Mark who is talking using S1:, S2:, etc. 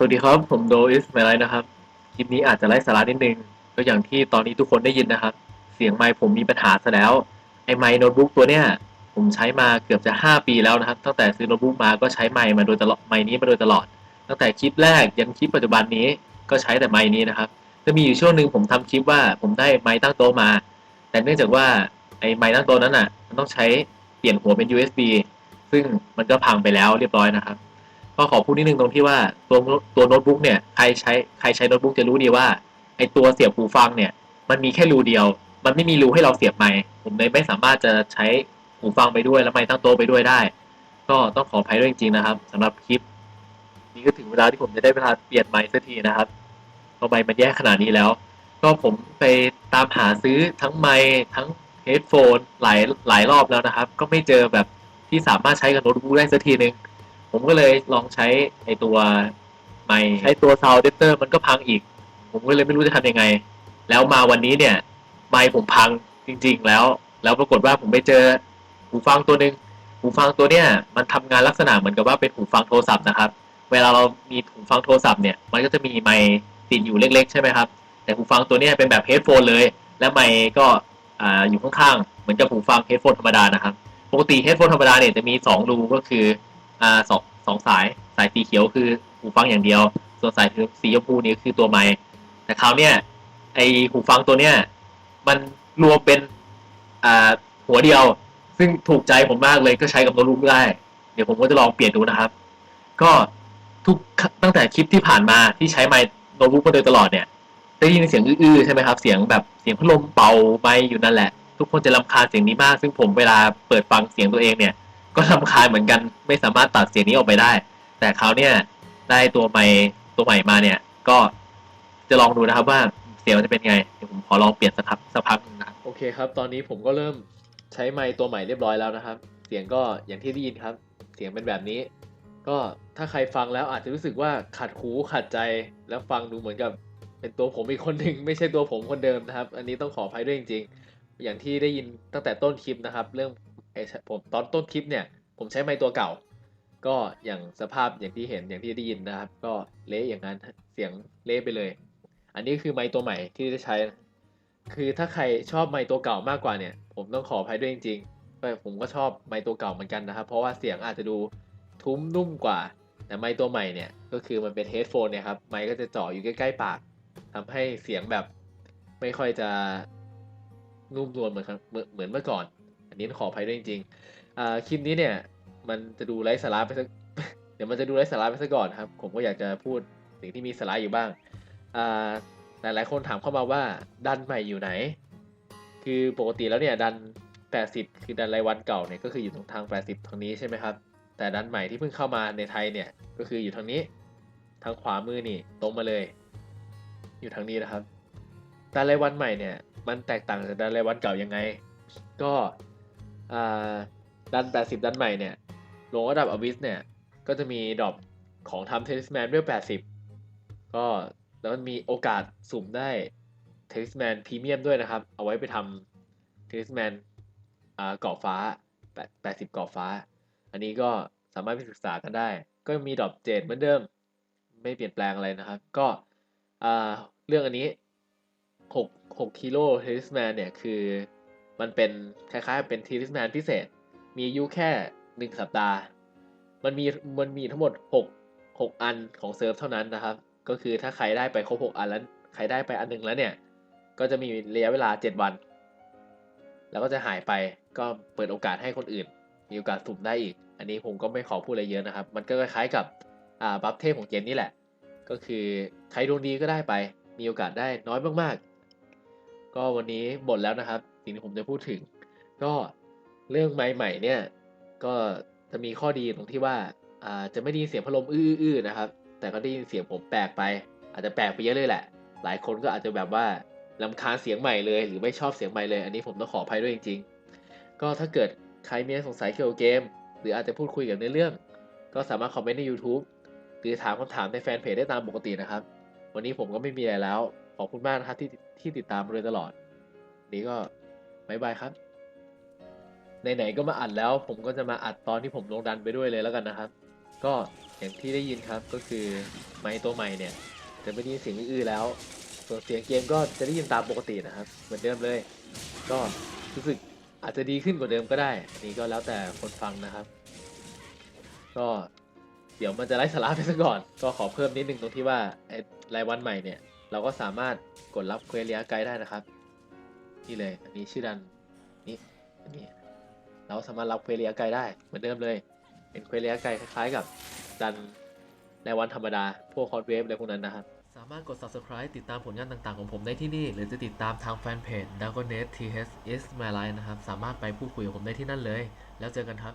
S1: สวัสดีครับ ผมโดอิสไมไลนะครับ คลิปนี้อาจจะไร้สาระนิดนึง ก็อย่างที่ตอนนี้ทุกคนได้ยินนะครับ เสียงไมค์ผมมีปัญหาซะแล้ว ไอ้ไมค์โน้ตบุ๊กตัวเนี้ย ผมใช้มาเกือบจะ 5 ปีแล้วนะครับ ตั้งแต่ซื้อโน้ตบุ๊กมาก็ใช้ไมค์มาโดยตลอด ไมค์นี้มาโดยตลอด ตั้งแต่คลิปแรกยันคลิปปัจจุบันนี้ ก็ใช้แต่ไมค์นี้นะครับ จะมีอยู่ช่วงหนึ่งผมทำคลิปว่าผมได้ไมค์ตั้งโต๊ะมา แต่เนื่องจากว่าไอ้ไมค์ตั้งโต๊ะนั้นอะ มันต้องใช้เปลี่ยนหัวเป็น USB ซึ่งมันก็พังไปแล้วเรียบร้อยนะครับ ก็ขอพูดนิดนึงตรงที่ว่าตัวตัวโน้ตบุ๊กเนี่ยใครใช้ใครใช้โน้ตบุ๊กจะรู้ดีว่าไอตัวเสียบหูฟังเนี่ย มันมีแค่รูเดียว มันไม่มีรูให้เราเสียบไมค์ผมเลยไม่สามารถจะใช้หูฟังไปด้วยแล้วไมค์ตั้งโต๊ะไปด้วยได้ ก็ต้องขออภัยด้วยจริงๆนะครับสำหรับคลิป นี้ก็ถึงเวลาที่ผมจะได้เวลาเปลี่ยนไมค์สักทีนะครับเพราะไมค์มันแย่ขนาดนี้แล้ว ก็ผมไปตามหาซื้อทั้งไมค์ทั้งเฮดโฟนหลายหลายรอบแล้วนะครับ ก็ไม่เจอแบบที่สามารถใช้กับโน้ตบุ๊กได้สักทีหนึ่ง ผมก็เลยลองใช้ไอตัวไมค์ใช้ตัวซาวเดเตอร์มันก็พังอีก ผมก็เลยไม่รู้จะทำยังไง แล้วมาวันนี้เนี่ย ไมค์ผมพังจริง ๆ แล้ว แล้วปรากฏว่าผมไปเจอหูฟังตัวหนึ่งหูฟังตัวเนี้ยมันทำงานลักษณะเหมือนกับว่าเป็นหูฟังโทรศัพท์นะครับ เวลาเรามีหูฟังโทรศัพท์เนี่ยมันก็จะมีไมค์ติดอยู่เล็ก ๆ ใช่ไหมครับ แต่หูฟังตัวเนี้ยเป็นแบบเฮดโฟนเลย และไมค์ก็อ่าอยู่ข้างๆเหมือนกับหูฟังเฮดโฟนธรรมดานะครับปกติเฮดโฟนธรรมดาเนี่ยจะมีสองรูก็คือ อ่าสองสองสายสายสีเขียวคือหูฟังอย่างเดียว ส่วนสายสีชมพูนี่คือตัวไมค์แต่คราวเนี้ยไอหูฟังตัวเนี้ยมันรวมเป็นอ่าหัวเดียว ซึ่งถูกใจผมมากเลยก็ใช้กับโน้ตบุ๊กได้ เดี๋ยวผมก็จะลองเปลี่ยนดูนะครับ ก็ทุกตั้งแต่คลิปที่ผ่านมาที่ใช้ไมค์โน้ตบุ๊กมาโดยตลอดเนี่ยได้ยินเสียงอื้อๆใช่ไหมครับ เสียงแบบเสียงพัดลมเป่าไม่อยู่นั่นแหละ ทุกคนจะรำคาญเสียงนี้มาก ซึ่งผมเวลาเปิดฟังเสียงตัวเองเนี่ย ก็รำคาญเหมือนกัน ไม่สามารถตัดเสียงนี้ออกไปได้ แต่คราเนี้ยได้ตัวไมค์ตัวใหม่มาเนี่ย ก็จะลองดูนะครับว่าเสียงมันจะเป็นไงเดี๋ยวผมขอลองเปลี่ยนสักพักสักพักนึงนะครับโอเคครับ ตอนนี้ผมก็เริ่มใช้ไมค์ตัวใหม่เรียบร้อยแล้วนะครับ เสียงก็อย่างที่ได้ยินครับ เสียงเป็นแบบนี้ ก็ถ้าใครฟังแล้วอาจจะรู้สึกว่าขัดหูขัดใจแล้วฟังดูเหมือนกับเป็นตัวผมอีกคนหนึ่งไม่ใช่ตัวผมคนเดิมนะครับ อันนี้ต้องขออภัยด้วยจริง ๆ อย่างที่ได้ยินตั้งแต่ต้นคลิปนะครับ เรื่อง ผมตอนต้นคลิปเนี่ย ผมใช้ไมค์ตัวเก่า ก็อย่างสภาพอย่างที่เห็นอย่างที่ได้ยินนะครับ ก็เละอย่างนั้นเสียงเละไปเลย อันนี้คือไมค์ตัวใหม่ที่ได้ใช้ คือถ้าใครชอบไมค์ตัวเก่ามากกว่าเนี่ย ผมต้องขออภัยด้วยจริงๆแต่ผมก็ชอบไมค์ตัวเก่าเหมือนกันนะครับ เพราะว่าเสียงอาจจะดูทุ้มนุ่มกว่า แต่ไมค์ตัวใหม่เนี่ยก็คือมันเป็นเฮดโฟนเนี่ยครับไมค์ก็จะเจ่ออยู่ใกล้ๆปากทำให้เสียงแบบไม่ค่อยจะนุ่มนวลเหมือนเหมือนเหมือนเมื่อก่อน นนี้ขออภัยด้วยจริงๆคลิปนี้เนี่ย มันจะดูไร้สาระไปสักเดี๋ยวมันจะดูไร้สาระไปซะก่อนครับ ผมก็อยากจะพูดสิ่งที่มีสาระอยู่บ้างอ่ายหลายคนถามเข้ามาว่าดันใหม่อยู่ไหน คือปกติแล้วเนี่ยดัน 80 คือดันรายวันเก่าเนี่ยก็คืออยู่ตรงทาง 80 ทางนี้ใช่ไหมครับ แต่ดันใหม่ที่เพิ่งเข้ามาในไทยเนี่ยก็คืออยู่ทางนี้ ทางขวามือนี่ตรงมาเลย อยู่ทางนี้นะครับดันรายวันใหม่เนี่ยมันแตกต่างจากดันรายวันเก่ายังไง ก็ ดัน 80 ดันใหม่เนี่ยลงระดับอวิสเนี่ย ก็จะมีดรอปของทำเท l ิสแมนเวล80 ก็แล้วมันมีโอกาสสุ่มได้เท l ิสแมนพรีเมียมด้วยนะครับ เอาไว้ไปทำเท l ิสแมนอ่าเกาะฟ้า 80เกาะฟ้า อันนี้ก็สามารถไปศึกษากันได้ ก็มีดรอปเจดเหมือนเดิม ไม่เปลี่ยนแปลงอะไรนะครับ ก็เรื่องอันนี้ 6 6กิโลเท l ิสแมนเนี่ยคือ มันเป็นคล้ายๆ เป็นเท l ิสแมนพิเศษ มีอายุแค่1สัปดาห์ มันมีมันมีทั้งหมด6 6อันของเซิร์ฟเท่านั้นนะครับ ก็คือถ้าใครได้ไปครบ6อันแล้วใครได้ไปอันหนึ่งแล้วเนี่ย ก็จะมีระยะเวลา 7 วัน แล้วก็จะหายไปก็เปิดโอกาสให้คนอื่น มีโอกาสสุ่มได้อีก อันนี้ผมก็ไม่ขอพูดอะไรเยอะนะครับ มันก็คล้ายๆกับอ่าบัฟเทพของเกมนี่แหละ ก็คือใครดวงดีก็ได้ไป มีโอกาสได้น้อยมากๆ ก็วันนี้หมดแล้วนะครับ สิ่งที่ผมจะพูดถึง ก็เรื่องใหม่ๆเนี่ย ก็จะมีข้อดีตรงที่ว่าอ่าจะไม่ได้ยินเสียงพัดลมอื้อๆนะครับ แต่ก็ได้ยินเสียงผมแปลกไป อาจจะแปลกไปเยอะเลยแหละ หลายคนก็อาจจะแบบว่าลำคาญเสียงใหม่เลย หรือไม่ชอบเสียงใหม่เลย อันนี้ผมต้องขออภัยด้วยจริง ๆ ก็ถ้าเกิดใครมีสงสัยเกี่ยวกับเกม หรืออาจจะพูดคุยกับในอเรื่อง ก็สามารถคอมเมนต์ใน YouTube หรือถามคำถามในแฟนเพจได้ตามปกตินะครับ วันนี้ผมก็ไม่มีอะไรแล้ว ขอบคุณมากนะครับที่ที่ติดตามมาโดยตลอด นี้ก็ บายบายครับไหนๆก็มาอัดแล้ว ผมก็จะมาอัดตอนที่ผมลงดันไปด้วยเลยแล้วกันนะครับ ก็อย่างที่ได้ยินครับก็คือไมค์ตัวใหม่เนี่ยจะไม่ได้ยินเสียงอื้อๆแล้ว ส่วนเสียงเกมก็จะได้ยินตามปกตินะครับ เหมือนเดิมเลย ก็รู้สึกอาจจะดีขึ้นกว่าเดิมก็ได้อันนี้ก็แล้วแต่คนฟังนะครับ ก็เดี๋ยวมันจะไร้สาระไปซะก่อน ก็ขอเพิ่มนิดนึงตรงที่ว่าไอ้รายวันใหม่เนี่ย เราก็สามารถกดรับเควสเลียไกด์ได้นะครับ นี่เลย อันนี้ชื่อดันนี่อันนี้เราสามารถรับเควเลียไกได้เหมือนเดิมเลย เป็นเควเลียไกคล้ายๆกับดันรายวันธรรมดา พวกคอร์ดเวฟอะไรพวกนั้นนะครับ สามารถกด subscribe ติดตามผลงานต่างๆของผมได้ที่นี่ หรือจะติดตามทางแฟนเพจ d a g o n e t TH is my life นะครับ สามารถไปพูดคุยกับผมได้ที่นั่นเลย แล้วเจอกันครับ